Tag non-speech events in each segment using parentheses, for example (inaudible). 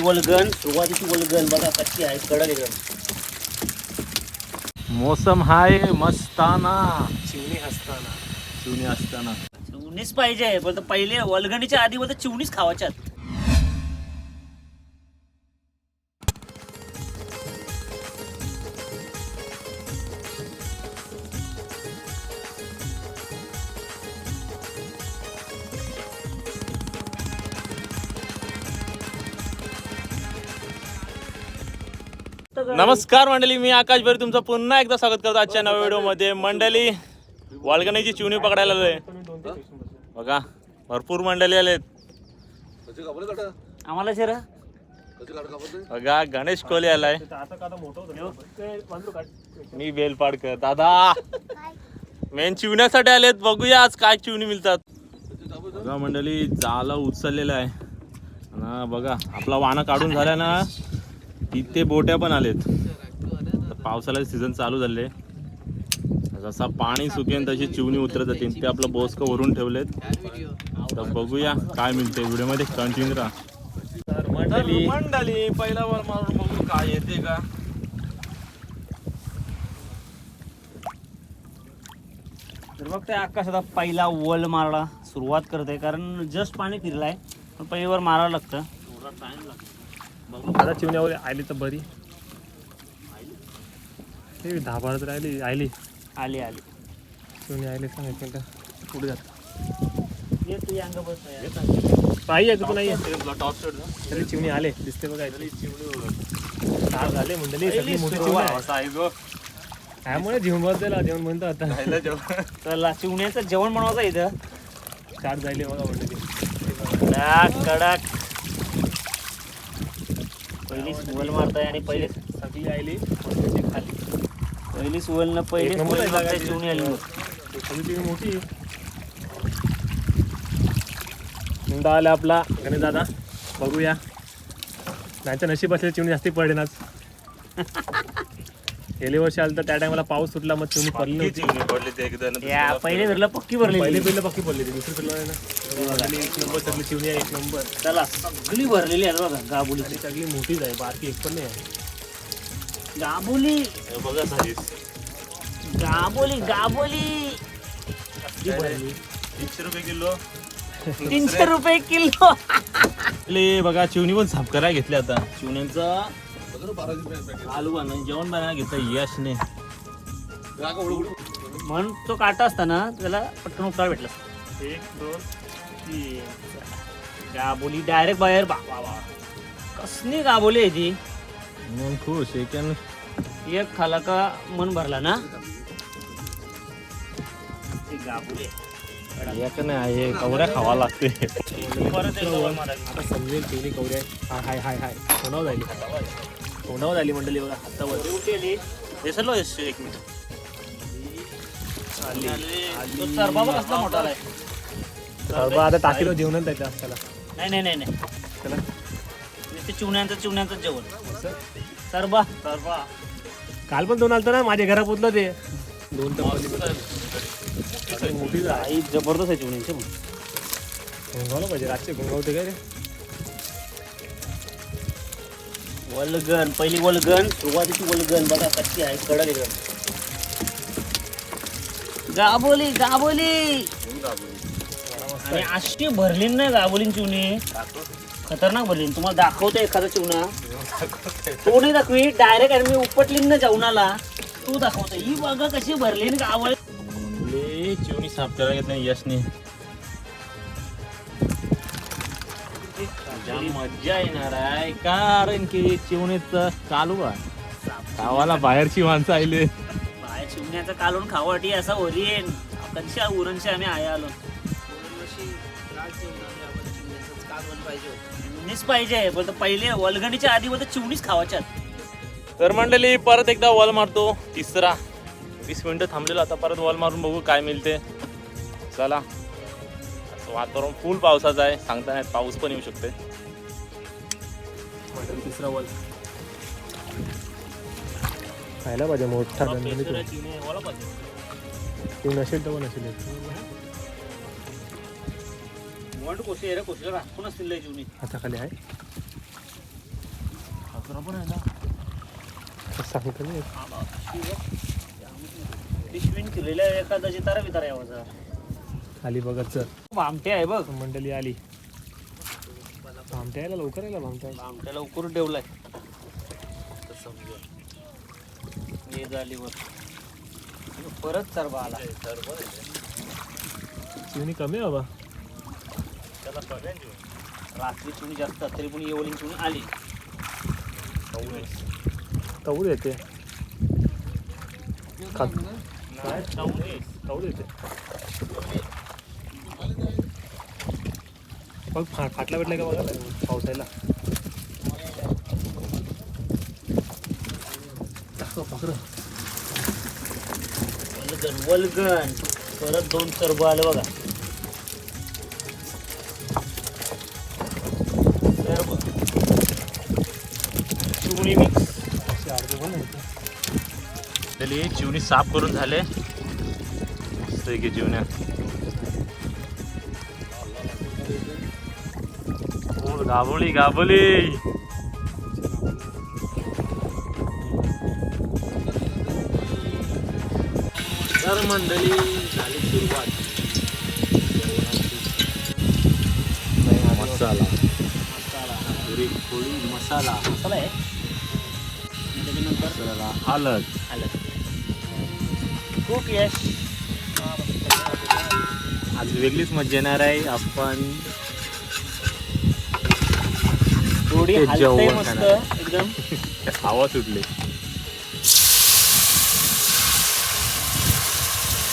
वलगन सुरुवातीची वलगन बघा कच्ची आहे कडक एकदम. मोसम हाय मस्ताना. चिवणी हसताना. जुनी असताना चिवणीच पाहिजे पण पहिले वलगणीच्या आधी बोलतो चिवणीच खावाच्यात. नमस्कार मंडळी मी आकाश भरी तुमचं पुन्हा एकदा स्वागत करतो आजच्या नव्या व्हिडिओमध्ये. मंडळी वाळगण्याची चिवणी पकडायला आलोय. बघा भरपूर मंडळी आलेत. आम्हाला शेरा? बघा गणेश कोहली आलाय. आता का मोठं होतं मी बेलपाडकर दादा. मेन चिवण्यासाठी आलेत बघूया आज काय चिवणी मिळतात. बघा मंडळी जाला उचललेला आहे. आणि बघा आपला वाना काढून झाला ना. तिथे बोट्या पण आलेत. पावसाळ्याचे सीझन चालू झाले. जसा पाणी सुकेन तशी चिवणी उतरत जातील. ते आपलं बोसक वरून ठेवलेत. तर बघूया काय मिळते व्हिडिओमध्ये कंटिन्यू राहा. मंडळी पहिला वर मारून बघू काय येते का. तर बघ ते आकाश आता पहिला वल मारायला सुरुवात करते कारण जस्ट पाणी फिरलाय. पण पहिले वर मारावं लागतं. थोडा टाइम लागतो. आता चिवण्यावर आली तर बरी. हे दहा बारा तर राहिली आली. आली आली. चिवणी आली सांग एक मिनटं पुढे जात? ये तू अंग बस पाहिजे तू नाही तरी चिवणी आले दिसते बघा चार झाले मंडळी सगळी मोठी चिवणी आहे. त्यामुळे जेवण बसलेला जेवण म्हणतो आता. चला चिवण्याचं जेवण बनवायचं इथं. चार झाले बघा मंडळी. कडक कडक. पहिली वल मारताय आणि पहिले सगळी आली मंडळी खाली. पहिली सुवल न पहिले सुवल मारताय. चिवणी आली मोठी. मुंडा आला आपला गणेश दादा बघूया. त्यांच्या नशीब असलेली चिवणी जास्ती पडेनाच (laughs) गेले वर्षी आलं तर त्या टायमाला पाऊस सुटला मग चिवणी पडली नव्हती. पडली ते एकदा या पहिले धरलं पक्की भरली पहिले पहिलं पक्की पडली ती दुसरी फिरलं ना. एक नंबर सगळी चिवणी आहे एक नंबर चला सगळी भरलेली आहे बघा गाबुली. सगळी मोठीच आहे बारकी एक पण नाही आहे. गाबोली. बघा गाबोली गाबोली. तीनशे रुपये किलो. (laughs) तीनशे रुपये किलो. ले बघा चिवणी पण साफ करायला घेतली आता. चिवण्यांचा आलू बनवून जेवण बनायला घेतलं यशने. म्हणून तो काटा असताना त्याला पटकन उपकार भेटला. एक दोन तीन. गाबोली डायरेक्ट बाहेर बा. वा वा कसली गाबोली आहे ती. मग खुश एक एक खाला का मन भरला ना? ती गाबोली. एक नाही आहे कवड्या खावा लागते. परत. आता समजेल चिवणी कवड्या हाय हाय हाय हाय. तोंडावर झाली मंडळी बघा हातावर. कुठे आली? विसरलो यश एक मिनिट. तो सरबा बघ कसला मोठा आहे सर्व आता टाकीलो जेवण त्याच्या त्याला नाही नाही नाही नाही. त्याला नुसते चिवण्यांचं चिवण्यांचं जेवण. सरबा. सरबा. काल पण दोन आलतं ना माझ्या घरा पोचलं ते. दोन मोठी आई जबरदस्त आहे चिवण्यांचे पण. घोंगावलं पाहिजे रातचे घोंगावते काय रे? वलगन पहिली वलगन सुरुवातीची वलगन बघा कच्ची आहे कडक एकदम. गाबोली गाबोली आणि अशी भरली ना गाबोलीन चिवणी खतरनाक भरली. तुम्हाला दाखवतो एखादा चिवणा तो नाही दाखवी डायरेक्ट आणि मी उपटली ना जेवणाला. तू दाखवतो ही बघा कशी भरली ना गावळी चिवणी साफ करायला घेत नाही यशने. जाम मज्जा येणार आहे कारण की चिवणीच चालू आहे. गावाला बाहेरची माणसं आली बाय चिमण्याचं कालून खावाटी असा ओरिएन कशा उरणशी आम्ही आहे आलो. चिमणीच पाहिजे पण तो पहिले वलगणीच्या आधी बोलतो चिवणीच खावाच्यात तर मंडळी परत एकदा वॉल मारतो तिसरा. वीस मिनिटं थांबलेलो आता परत वॉल मारून बघू काय मिळते. चला. वातावरण फुल पावसाचं आहे. सांगता नाही पाऊस पण येऊ शकते. तिसरा वल खायला पाहिजे मोठा. ते. नसेल तर नसेल आता खाली आहे. सांगतो मी. एखादा तारा बितारा यावाचा खाली बघत चल. भामटे आहे बघ. मंडळी आली. भामट्या यायला लवकर यायला भामट्या भामट्याला उकरून ठेवलाय. ये झाली वर परत सरबा आला. चिवणी कमी आहे बाबा. रात्री चुनी जास्त तरी पण येवली चुनी आली. कवड येते. कवड येते. बघ फा फाटला भेटला का बघा? पावसायला. वल्गन वल्गन परत दोन सरबो आले बघा. सरबो. चुनी मिक्स पण चिवणी साफ करून झाले. की चिवण्या. गाभोळी गाभोली तर मंडळी झाली सुरुवात. मसाला. मसाला पुरी पोळी मसाला. मसाला आहे. मसाला हळद. आलं खूप यश. आज वेगळीच मजा येणार आहे. आपण थोडी ते हलतंय जेवण मस्त खाणार. एकदम. (laughs) हवा सुटली.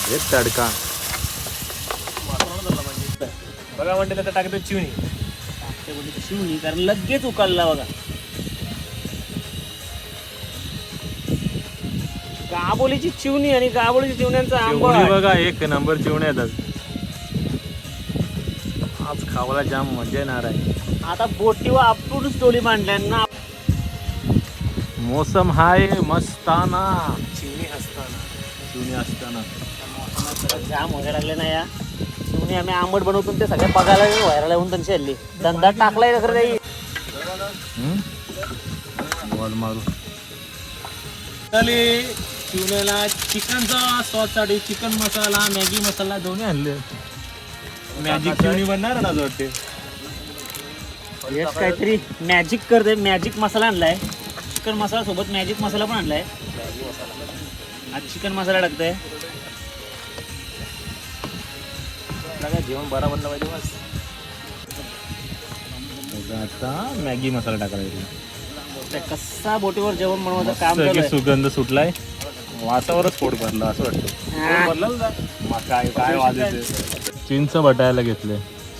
हे तडका. बघा म्हणते टाकतो चिवणी. शिवणी कारण लगेच उकळला बघा. गाबोलीची चिवणी आणि गाबोलीची चिवण्यांचा आंबा. चिवणी बघा एक नंबर चिवण्या येतात आज खावाला जाम मजा येणार आहे. आता बोटीवर आपणच टोली मांडल्यांना. मोसम हाय मस्ताना. चिवणी असताना. चिवणी असताना. जाम व्हायला लागले ना या. चिवणी आम्ही आंबट बनवतो ते सगळ्या बघायला व्हायला लावून त्यांची हल्ली. धंदा टाकलाय ना खरं काही. बॉल मारू. चले चिवण्याला चिकनचा सॉससाठी चिकन मसाला मॅगी मसाला दोन्ही आणले. मॅजिक चिवणी बनणार ना वाटते. यश काहीतरी मॅजिक करते मॅजिक मसाला आणलाय. चिकन मसाला सोबत मॅजिक मसाला पण आणलाय. आज चिकन मसाला टाकतंय. काय जेवण बरा बनलं पाहिजे बस. आता मॅगी मसाला टाकायला कसा बोटीवर जेवण बनवायचं काम सुगंध सुटलाय. वासावरच पोट भरलं असं वाटतं. काय काय चिंच बटायला घेतले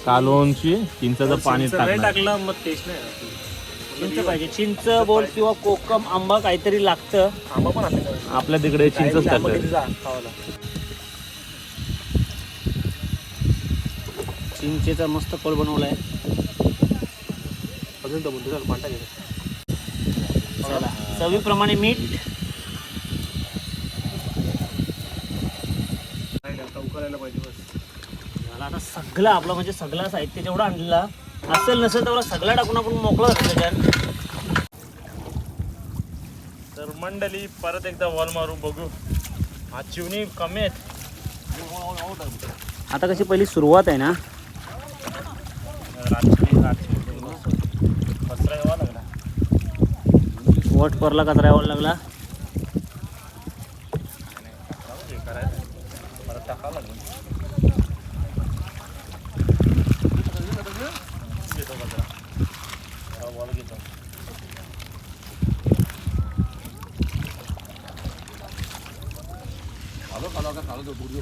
कालोनची चिंचाचं पाणी नाही टाकलं टाकलं मग टेस्ट नाही. चिंच पाहिजे. चिंच बोल किंवा कोकम आंबा काहीतरी लागतं. आंबा पण आपल्या तिकडे चिंचच टाकतात. खावाला. चिंचेचा मस्त कोळ बनवलाय. अजून तर बोलतो चल पांटा घे चला. चवीप्रमाणे मीठ. आता उकळायला पाहिजे बस. आता सगळं आपलं म्हणजे सगळं साहित्य जेवढं आणलेला असेल नसेल तेवढा सगळा टाकून आपण मोकळं त्याच्यात तर मंडळी परत एकदा वॉल मारू बघू. हा चिवणी कमी आहेत. आता कशी पहिली सुरुवात आहे ना? रात्री कचरा यावा लागला. वट परला कचरा यावा लागला हे करायचं परत टाकावं लागेल घेतो कचरा हा वॉल घेतो काय दोरं बी राहिलं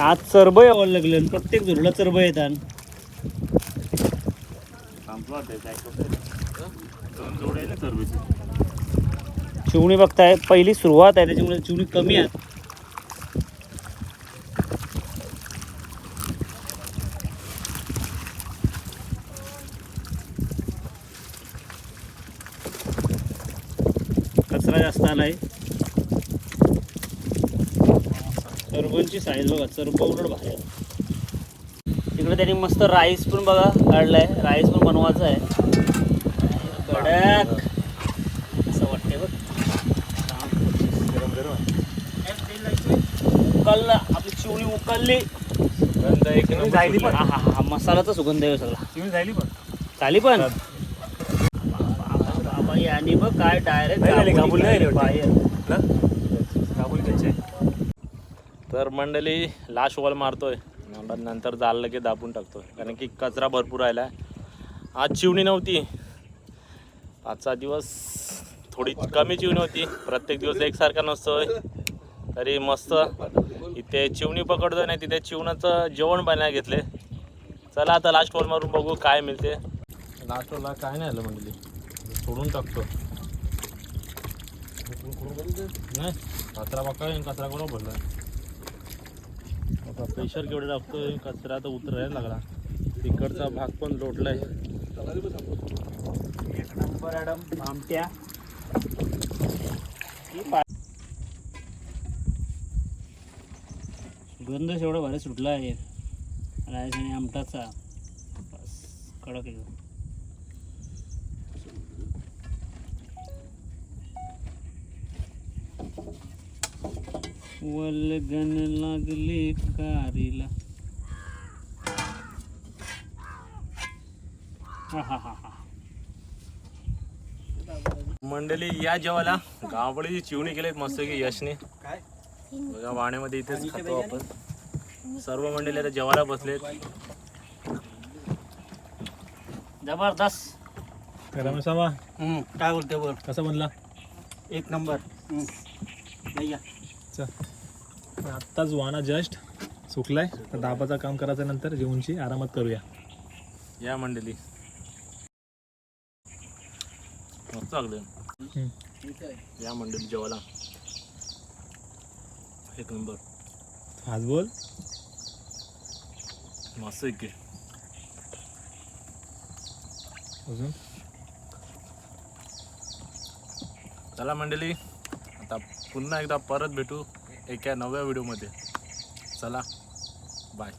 आज चरब यावं लागलं आणि प्रत्येक झुरला चरब येतात. चिवणी बघताय पहिली सुरुवात आहे त्याच्यामुळे चिवणी कमी आहे. कचरा जास्त आलाय चरबोंची साईज बघा चरब उलट बाहेर त्यांनी मस्त राईस पण बघा काढलाय. राईस पण बनवायचा आहे. कडक. असं वाटतंय बघ. गरम गरम आहे. उकललं आपली चिवणी उकलली गंध एक नंबर जायली पण. सुटलाय. हा हा हा मसालाचा सुगंध आहे सगळा. जायली पण? चाली पण? याने बघ काय डायरेक्ट नाही बाहेर? काबुली. तर मंडळी लास्ट वॉल मारतोय. नंतर- नंतर जाळलं की दाबून टाकतोय. कारण की कचरा भरपूर राहिला आज चिवणी नव्हती. पाच सहा दिवस थोडी कमी चिवणी होती. प्रत्येक दिवस एकसारखा नसतोय. तरी मस्त इथे चिवणी पकडतोय नाही तिथे चिवणाचं जेवण बनायला घेतले. चला आता लास्ट वॉल मारून बघू काय मिळते. लास्ट वॉलला काय नाही आलं मंडळी. सोडून टाकतो. नाही कचरा बघा कचरा करून भरला आता प्रेशर केवढं टाकतोय कचरा आता उतरायला लागला. तिकडचा भाग पण लोटलाय. एक नंबर मॅडम आमट्या. ही पा- सुगंध एवढा भारी सुटला आहे. आणि आमटाचा. बस कडक एकदम वलगन लागले कारीला मंडळी या जेवायला गावाकडे चिवणी केलेत मस्त की यशने. बघा वाण्यामध्ये इथेच खातो आपण. सर्व मंडळी आता जेवायला बसलेत. जबरदस्त. गरम सामा. काय बोलते बोल. कसा बनला? एक नंबर. चल. आत्ताच वाना जस्ट सुकलाय. तर दाबाचं काम करायचं नंतर जेवणची आरामात करूया. या मंडळी. मस्त लागले या मंडळी जेवायला. एक नंबर. आज बोल. मस्त आहे की. अजून? चला मंडळी आता पुन्हा एकदा परत भेटू. एका नव्या व्हिडिओमध्ये. चला बाय